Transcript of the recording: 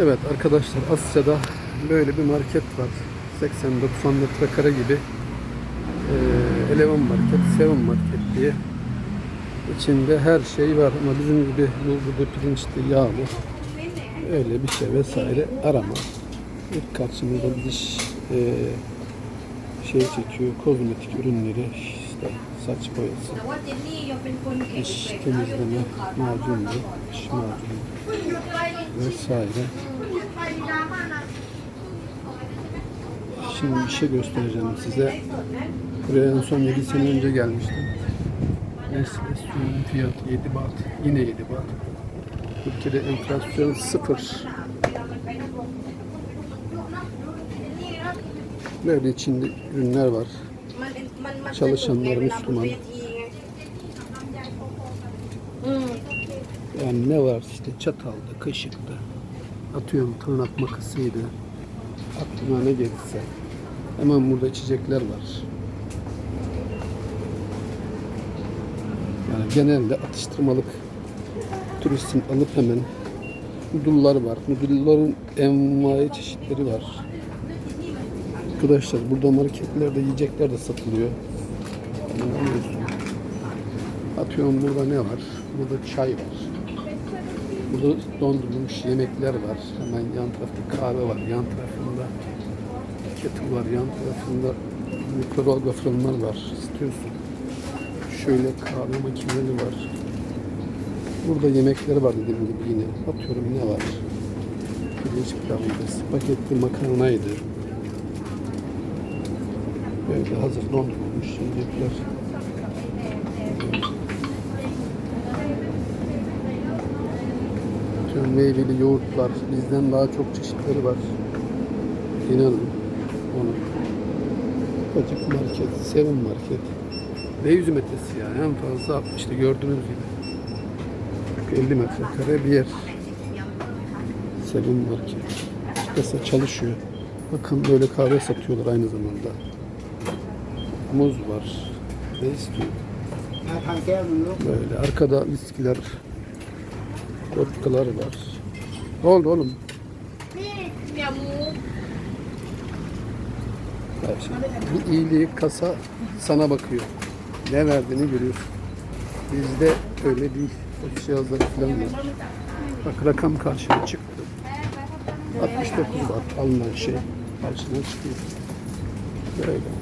Evet arkadaşlar Asya'da böyle bir market var. 80-90 metrekare gibi ee, Eleven Market, Seven Market diye içinde her şey var ama bizim gibi bulgudu, pirinçli, yağlı öyle bir şey vesaire arama. İlk karşımıza diş e, şey çekiyor, kozmetik ürünleri işte saç boyası, diş temizleme, macunlu, diş macunlu vesaire. Şimdi bir şey göstereceğim size. Buraya en son 7 sene önce gelmiştim. Mercedes fiyatı 7 bat. Yine 7 bat. Türkiye'de enflasyon sıfır. Böyle içinde ürünler var. Çalışanlar Müslüman. Yani ne var işte çatalda, kaşıkta. Atıyorum tırnak makasıydı. Aklıma ne gelirse. Hemen burada içecekler var. Yani genelde atıştırmalık turistin alıp hemen nudullar var. Nudulların envai çeşitleri var. Arkadaşlar burada marketlerde yiyecekler de satılıyor. Atıyorum burada ne var? Burada çay var. Burada dondurulmuş yemekler var. Hemen yan tarafta kahve var. Yan tarafında kettle var. Yan tarafında mikrodalga fırınlar var. İstiyorsun. Şöyle kahve makineleri var. Burada yemekler var dediğim gibi yine. Atıyorum ne var? Pirinç pilavıydı, spagetti makarnaydı. Böyle hazır dondurulmuş yiyecekler. meyveli yoğurtlar bizden daha çok çeşitleri var. İnanın onu. Açık market, Seven market. Ve 100 metresi yani en fazla işte gördüğünüz gibi. 50 metrekare bir yer. Seven market. Kasa çalışıyor. Bakın böyle kahve satıyorlar aynı zamanda. Muz var. Ne istiyor? Böyle arkada viskiler Replikaları var. Ne oldu oğlum? Bak bir iyiliği kasa sana bakıyor. Ne verdiğini görüyorsun. Bizde öyle değil. O cihazları falan var. Bak rakam karşıma çıktı. 69 var alınan şey karşına çıkıyor. Böyle.